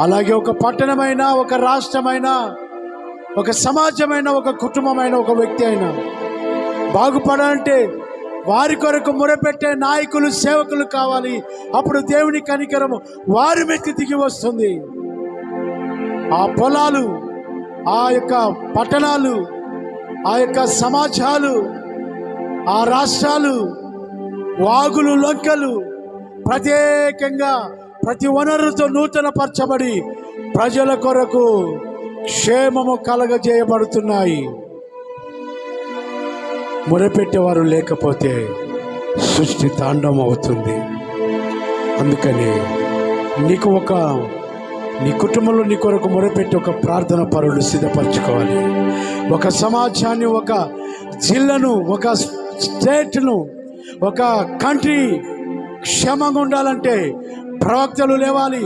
అలాగే ఒక పట్టణమైన ఒక రాష్ట్రమైన ఒక సమాజమైన ఒక కుటుంబమైన ఒక వ్యక్తి అయినా. బాగుపడాలంటే వారి కొరకు మొరపెట్టే నాయకులు సేవకులు కావాలి. అప్పుడు దేవుని కనికరము వారి మెత్తి దిగి వస్తుంది. ఆ పొలాలు ఆ యొక్క పట్టణాలు ఆ యొక్క సమాజాలు ఆ రాష్ట్రాలు వాగులు లొంకలు ప్రత్యేకంగా ప్రతి వనరుతో నూతన పరచబడి ప్రజల కొరకు క్షేమము కలగజేయబడుతున్నాయి. మురపెట్టేవారు లేకపోతే సృష్టి తాండం అవుతుంది. అందుకని నీకు ఒక నీ కుటుంబంలో నీ కొరకు మొరపెట్టి ఒక ప్రార్థన పరులు సిద్ధపరచుకోవాలి. ఒక సమాజాన్ని ఒక జిల్లాను ఒక స్టేట్ను ఒక కంట్రీ క్షేమంగా ఉండాలంటే ప్రవక్తలు లేవాలి.